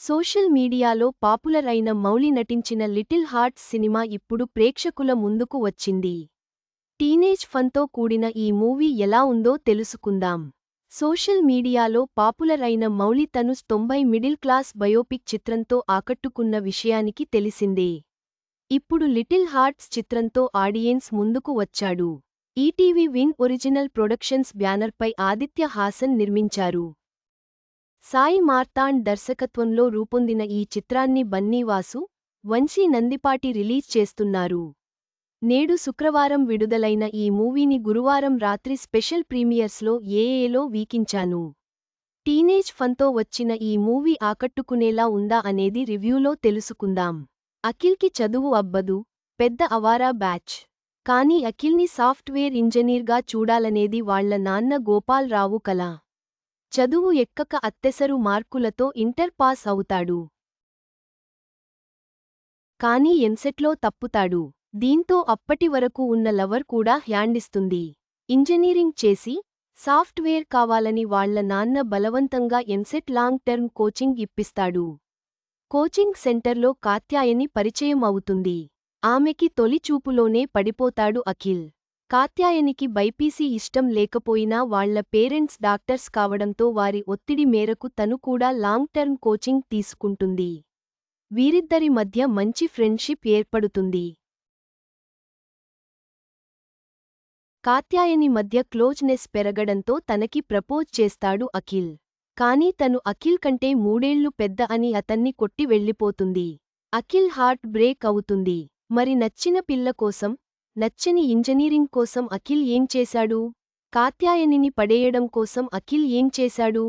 Social మీడియాలో popular అయిన మౌలి నటించిన లిటిల్ హార్ట్స్ సినిమా ఇప్పుడు ప్రేక్షకుల ముందుకు వచ్చింది. టీనేజ్ ఫన్తో కూడిన ఈ మూవీ ఎలా ఉందో తెలుసుకుందాం. సోషల్ మీడియాలో పాపులర్ అయిన మౌలి తనుస్ తొంభై మిడిల్ క్లాస్ బయోపిక్ చిత్రంతో ఆకట్టుకున్న విషయానికి తెలిసిందే. ఇప్పుడు లిటిల్ హార్ట్స్ చిత్రంతో ఆడియన్స్ ముందుకు వచ్చాడు. ఈటీవీ విన్ ఒరిజినల్ ప్రొడక్షన్స్ బ్యానర్పై ఆదిత్య హాసన్ నిర్మించారు. సాయి మార్తాండ్ దర్శకత్వంలో రూపొందిన ఈ చిత్రాన్ని బన్నీవాసు వంశీ నందిపాటి రిలీజ్ చేస్తున్నారు. నేడు శుక్రవారం విడుదలైన ఈ మూవీని గురువారం రాత్రి స్పెషల్ ప్రీమియర్స్లో ఏఏలో వీకించాను. టీనేజ్ ఫన్తో వచ్చిన ఈ మూవీ ఆకట్టుకునేలా ఉందా అనేది రివ్యూలో తెలుసుకుందాం. అఖిల్కి చదువు అబ్బదు పెద్ద అవారా బ్యాచ్. కానీ అఖిల్ని సాఫ్ట్వేర్ ఇంజనీర్గా చూడాలనేది వాళ్ళ నాన్న గోపాల్ రావు కల. చదువు ఎక్కక అత్తెసరు మార్కులతో ఇంటర్ పాస్ అవుతాడు. కానీ ఎంసెట్లో తప్పుతాడు. దీంతో అప్పటి వరకు ఉన్న లవర్ కూడా హ్యాండిస్తుంది. ఇంజనీరింగ్ చేసి సాఫ్ట్వేర్ కావాలని వాళ్ళ నాన్న బలవంతంగా ఎంసెట్ లాంగ్ టర్మ్ కోచింగ్ ఇప్పిస్తాడు. కోచింగ్ సెంటర్లో కాత్యాయని పరిచయం అవుతుంది. ఆమెకి తొలి చూపులోనే పడిపోతాడు అఖిల్. కాత్యాయనికి బైపీసీ ఇష్టం లేకపోయినా వాళ్ళ పేరెంట్స్ డాక్టర్స్ కావడంతో వారి ఒత్తిడి మేరకు తను కూడా లాంగ్ టర్మ్ కోచింగ్ తీసుకుంటుంది. వీరిద్దరి మధ్య మంచి ఫ్రెండ్షిప్ ఏర్పడుతుంది. కాత్యాయని మధ్య క్లోజ్నెస్ పెరగడంతో తనకి ప్రపోజ్ చేస్తాడు అఖిల్. కానీ తను అఖిల్ కంటే మూడేళ్ళు పెద్ద అని అతన్ని కొట్టి వెళ్ళిపోతుంది. అఖిల్ హార్ట్ బ్రేక్ అవుతుంది. మరి నచ్చిన పిల్ల కోసం నచ్చని ఇంజనీరింగ్ కోసం అఖిల్ ఏం చేశాడు? కాత్యాయనిని పడేయడం కోసం అఖిల్ ఏం చేశాడు?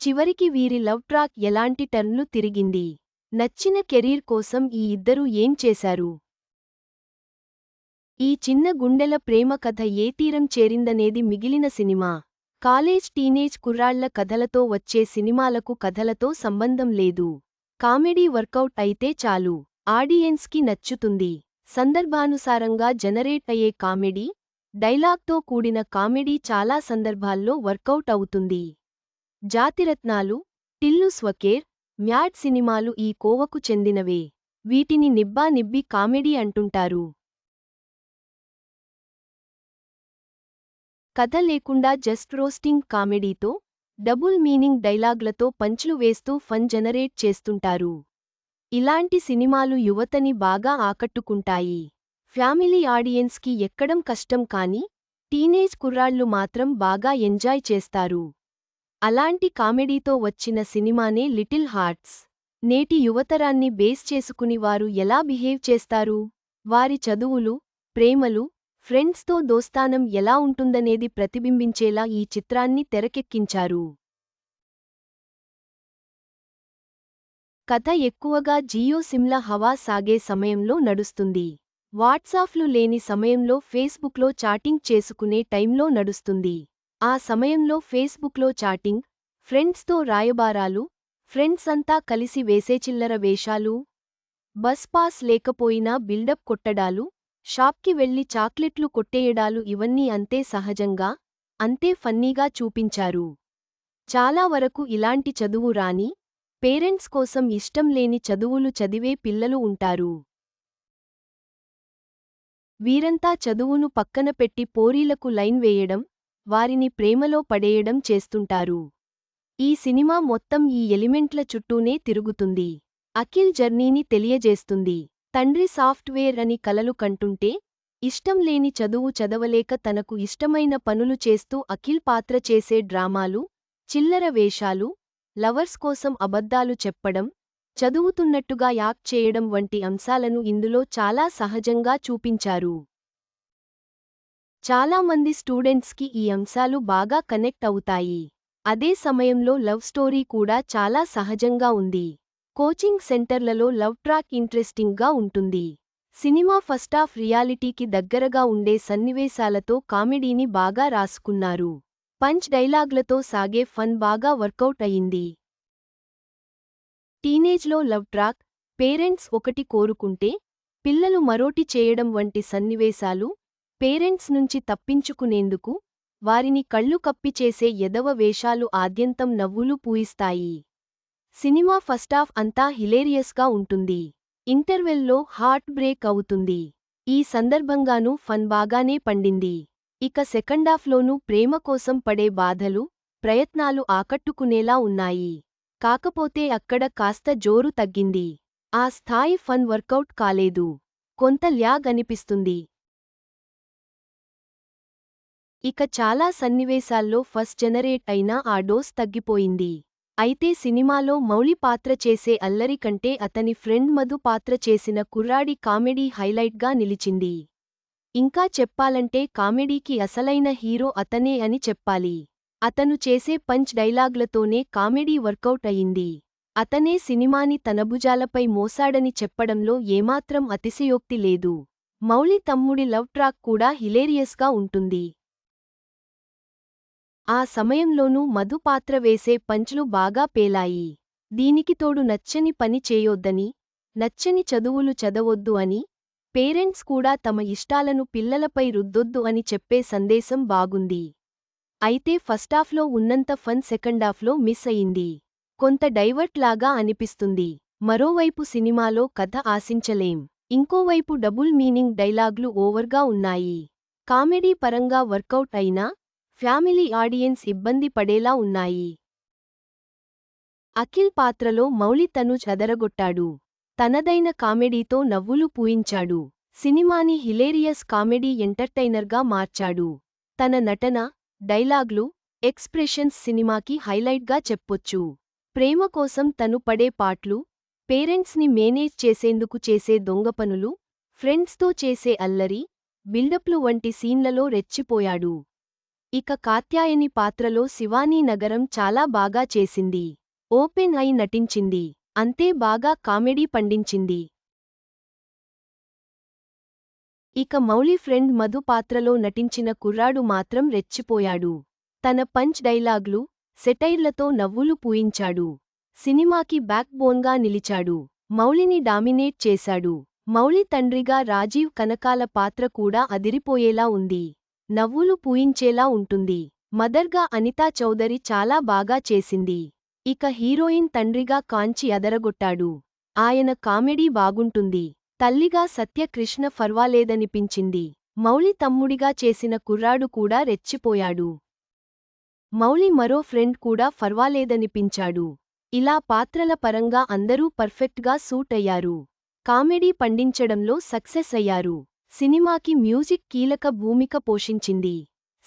చివరికి వీరి లవ్ ట్రాక్ ఎలాంటి టర్న్లు తిరిగింది? నచ్చిన కెరీర్ కోసం ఈ ఇద్దరూ ఏం చేశారు? ఈ చిన్న గుండెల ప్రేమ కథ ఏ తీరం చేరిందనేది మిగిలిన సినిమా. కాలేజ్ టీనేజ్ కుర్రాళ్ళ కథలతో వచ్చే సినిమాలకు కథలతో సంబంధం లేదు. కామెడీ వర్కౌట్ అయితే చాలు. ఆడియన్స్కి నచ్చుతుంది. సందర్భానుసారంగా జనరేట్ అయ్యే కామెడీ డైలాగ్తో కూడిన కామెడీ చాలా సందర్భాల్లో వర్కౌట్ అవుతుంది. జాతిరత్నాలు టిల్లు స్వకేర్ మ్యాడ్ సినిమాలు ఈ కోవకు చెందినవే. వీటిని నిబ్బా నిబ్బి కామెడీ అంటుంటారు. కథ లేకుండా జస్ట్ రోస్టింగ్ కామెడీతో డబుల్ మీనింగ్ డైలాగ్లతో పంచ్లు వేస్తూ ఫన్ జనరేట్ చేస్తుంటారు. ఇలాంటి సినిమాలు యువతని బాగా ఆకట్టుకుంటాయి. ఫ్యామిలీ ఆడియన్స్కి ఎక్కడం కష్టం కాని టీనేజ్ కుర్రాళ్ళు మాత్రం బాగా ఎంజాయ్ చేస్తారు. అలాంటి కామెడీతో వచ్చిన సినిమానే లిటిల్ హార్ట్స్. నేటి యువతరాన్ని బేస్ చేసుకుని వారు ఎలా బిహేవ్ చేస్తారు? వారి చదువులు ప్రేమలు ఫ్రెండ్స్తో దోస్తానం ఎలా ఉంటుందనేది ప్రతిబింబించేలా ఈ చిత్రాన్ని తెరకెక్కించారు. కథ ఎక్కువగా జియో సిమ్ల హవా సాగే సమయంలో నడుస్తుంది. వాట్సాప్లు లేని సమయంలో ఫేస్బుక్లో చాటింగ్ చేసుకునే టైంలో నడుస్తుంది. ఆ సమయంలో ఫేస్బుక్లో చాటింగ్ ఫ్రెండ్స్తో రాయబారాలు ఫ్రెండ్స్ అంతా కలిసి వేసే చిల్లర వేషాలు బస్ పాస్ లేకపోయినా బిల్డప్ కొట్టడాలు షాప్కి వెళ్ళి చాక్లెట్లు కొట్టేయడాలు ఇవన్నీ అంతే సహజంగా అంతే ఫన్నీగా చూపించారు. చాలా వరకు ఇలాంటి చదువు రాని పేరెంట్స్ కోసం ఇష్టం లేని చదువులు చదివే పిల్లలు ఉంటారు. వీరంతా చదువును పక్కన పెట్టి పోరీలకు లైన్ వేయడం వారిని ప్రేమలో పడేయడం చేస్తుంటారు. ఈ సినిమా మొత్తం ఈ ఎలిమెంట్ల చుట్టూనే తిరుగుతుంది. అఖిల్ జర్నీని తెలియజేస్తుంది. తండ్రి సాఫ్ట్వేర్ అని కలలు కంటుంటే ఇష్టం లేని చదువు చదవలేక తనకు ఇష్టమైన పనులు చేస్తూ అఖిల్ పాత్ర చేసే డ్రామాలు చిల్లర వేషాలు లవర్స్ కోసం అబద్ధాలు చెప్పడం చదువుతున్నట్టుగా యాక్ట్ చేయడం వంటి అంశాలను ఇందులో చాలా సహజంగా చూపించారు. చాలామంది స్టూడెంట్స్కి ఈ అంశాలు బాగా కనెక్ట్ అవుతాయి. అదే సమయంలో లవ్ స్టోరీ కూడా చాలా సహజంగా ఉంది. కోచింగ్ సెంటర్లలో లవ్ ట్రాక్ ఇంట్రెస్టింగ్గా ఉంటుంది. సినిమా ఫస్టాఫ్ రియాలిటీకి దగ్గరగా ఉండే సన్నివేశాలతో కామెడీని బాగా రాసుకున్నారు. పంచ్ డైలాగ్లతో సాగే ఫన్ బాగా వర్కౌట్ అయింది టీనేజ్లో లవ్ ట్రాక్ పేరెంట్స్ ఒకటి కోరుకుంటే పిల్లలు మరోటి చేయడం వంటి సన్నివేశాలు పేరెంట్స్ నుంచి తప్పించుకునేందుకు వారిని కళ్ళు కప్పి చేసే ఎదవ వేషాలు ఆద్యంతం నవ్వులు పూయిస్తాయి. సినిమా ఫస్టాఫ్ అంతా హిలేరియస్గా ఉంటుంది. ఇంటర్వెల్లో హార్ట్ బ్రేక్ అవుతుంది. ఈ సందర్భంగానూ ఫన్ బాగానే పండింది. ఇక సెకండాఫ్లోనూ ప్రేమ కోసం పడే బాధలు ప్రయత్నాలు ఆకట్టుకునేలా ఉన్నాయి. కాకపోతే అక్కడ కాస్త జోరు తగ్గింది. ఆ స్థాయి ఫన్ వర్కౌట్ కాలేదు. కొంత ల్యాగ్ అనిపిస్తుంది. ఇక చాలా సన్నివేశాల్లో ఫస్ట్ జనరేట్ అయినా ఆ డోస్ తగ్గిపోయింది. అయితే సినిమాలో మౌళి పాత్ర చేసే అల్లరి కంటే అతని ఫ్రెండ్ మధు పాత్ర చేసిన కుర్రాడి కామెడీ హైలైట్గా నిలిచింది. ఇంకా చెప్పాలంటే కామెడీకి అసలైన హీరో అతనే అని చెప్పాలి. అతను చేసే పంచ్ డైలాగ్లతోనే కామెడీ వర్కౌట్ అయింది. అతనే సినిమాని తన భుజాలపై మోసాడని చెప్పడంలో ఏమాత్రం అతిశయోక్తి లేదు. మౌళి తమ్ముడి లవ్ ట్రాక్ కూడా హిలేరియస్గా ఉంటుంది. ఆ సమయంలోనూ మధు పాత్ర వేసే పంచ్లు బాగా పేలాయి. దీనికి తోడు నచ్చని పని చేయొద్దని నచ్చని చదువులు చదవొద్దు అని పేరెంట్స్ కూడా తమ ఇష్టాలను పిల్లలపై రుద్దొద్దు అని చెప్పే సందేశం బాగుంది. అయితే ఫస్టాఫ్లో ఉన్నంత ఫన్ సెకండాఫ్లో మిస్ అయింది. కొంత డైవర్ట్ లాగా అనిపిస్తుంది. మరోవైపు సినిమాలో కథ ఆశించలేం. ఇంకోవైపు డబుల్ మీనింగ్ డైలాగ్లు ఓవర్గా ఉన్నాయి. కామెడీ పరంగా వర్కౌట్ అయినా ఫ్యామిలీ ఆడియన్స్ ఇబ్బంది పడేలా ఉన్నాయి. అఖిల్ పాత్రలో మౌలి తనుజ్ అదరగొట్టాడు. తనదైన కామెడీతో నవ్వులు పూయించాడు. సినిమాని హిలేరియస్ కామెడీ ఎంటర్టైనర్గా మార్చాడు. తన నటన డైలాగ్లు ఎక్స్ప్రెషన్స్ సినిమాకి హైలైట్గా చెప్పొచ్చు. ప్రేమ కోసం తను పడే పాట్లు పేరెంట్స్ని మేనేజ్ చేసేందుకు చేసే దొంగపనులు ఫ్రెండ్స్తో చేసే అల్లరి బిల్డప్లు వంటి సీన్లలో రెచ్చిపోయాడు. ఇక కాత్యాయని పాత్రలో శివానీ నగరం చాలా బాగా చేసింది. ఓపెన్ అయి నటించింది. అంతే బాగా కామెడీ పండించింది. ఇక మౌలి ఫ్రెండ్ మధు పాత్రలో నటించిన కుర్రాడు మాత్రం రెచ్చిపోయాడు. తన పంచ్ డైలాగ్లు సెటైర్లతో నవ్వులు పూయించాడు. సినిమాకి బ్యాక్ బోన్గా నిలిచాడు. మౌలిని డామినేట్ చేశాడు. మౌలి తండ్రిగా రాజీవ్ కనకాల పాత్ర కూడా అదిరిపోయేలా ఉంది. నవ్వులు పూయించేలా ఉంటుంది. మదర్గా అనితా చౌదరి చాలా బాగా చేసింది. ఇక హీరోయిన్ తండ్రిగా కాంచి అదరగొట్టాడు. ఆయన కామెడీ బాగుంటుంది. తల్లిగా సత్యకృష్ణ ఫర్వాలేదనిపించింది. మౌలి తమ్ముడిగా చేసిన కుర్రాడు కూడా రెచ్చిపోయాడు. మౌలి మరో ఫ్రెండ్ కూడా ఫర్వాలేదనిపించాడు. ఇలా పాత్రల పరంగా అందరూ పర్ఫెక్ట్గా సూట్ అయ్యారు. కామెడీ పండించడంలో సక్సెస్ అయ్యారు. సినిమాకి మ్యూజిక్ కీలక భూమిక పోషించింది.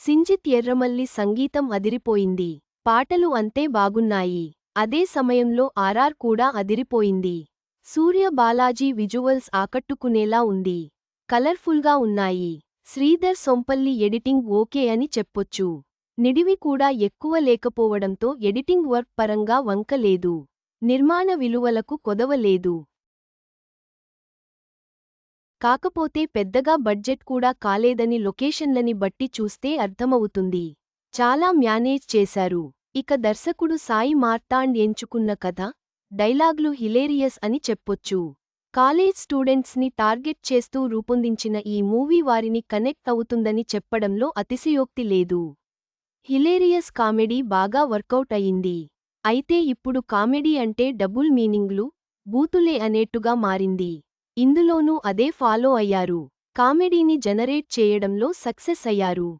సింజిత్ ఎర్రమల్లి సంగీతం అదిరిపోయింది. పాటలు అంతే బాగున్నాయి. అదే సమయంలో ఆర్ఆర్ కూడా అదిరిపోయింది. సూర్య బాలాజీ విజువల్స్ ఆకట్టుకునేలా ఉంది. కలర్ఫుల్గా ఉన్నాయి. శ్రీధర్ సొంపల్లి ఎడిటింగ్ ఓకే అని చెప్పొచ్చు. నిడివి కూడా ఎక్కువ లేకపోవడంతో ఎడిటింగ్ వర్క్ పరంగా వంక లేదు. నిర్మాణ విలువలకు కొదవలేదు కాకపోతే పెద్దగా బడ్జెట్ కూడా కాలేదని లొకేషన్లని బట్టి చూస్తే అర్థమవుతుంది. చాలా మ్యానేజ్ చేశారు. ఇక దర్శకుడు సాయి మార్తాండ్ ఎంచుకున్న కథ డైలాగ్లు హిలేరియస్ అని చెప్పొచ్చు. కాలేజ్ స్టూడెంట్స్ని టార్గెట్ చేస్తూ రూపొందించిన ఈ మూవీ వారిని కనెక్ట్ అవుతుందని చెప్పడంలో అతిశయోక్తి లేదు. హిలేరియస్ కామెడీ బాగా వర్కౌట్ అయింది. అయితే ఇప్పుడు కామెడీ అంటే డబుల్ మీనింగ్లు బూతులే అనేట్టుగా మారింది. ఇందులోనూ అదే ఫాలో అయ్యారు. కామెడీని జనరేట్ చేయడంలో సక్సెస్ అయ్యారు.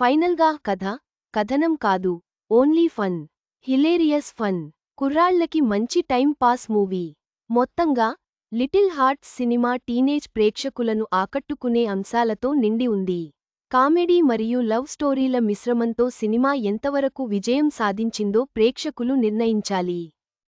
ఫైనల్గా కథ కథనం కాదు ఓన్లీ ఫన్ హిలేరియస్ ఫన్. కుర్రాళ్ళకి మంచి టైం పాస్ మూవీ. మొత్తంగా లిటిల్ హార్ట్స్ సినిమా టీనేజ్ ప్రేక్షకులను ఆకట్టుకునే అంశాలతో నిండి ఉంది. కామెడీ మరియు లవ్ స్టోరీల మిశ్రమంతో సినిమా ఎంతవరకు విజయం సాధించిందో ప్రేక్షకులు నిర్ణయించాలి.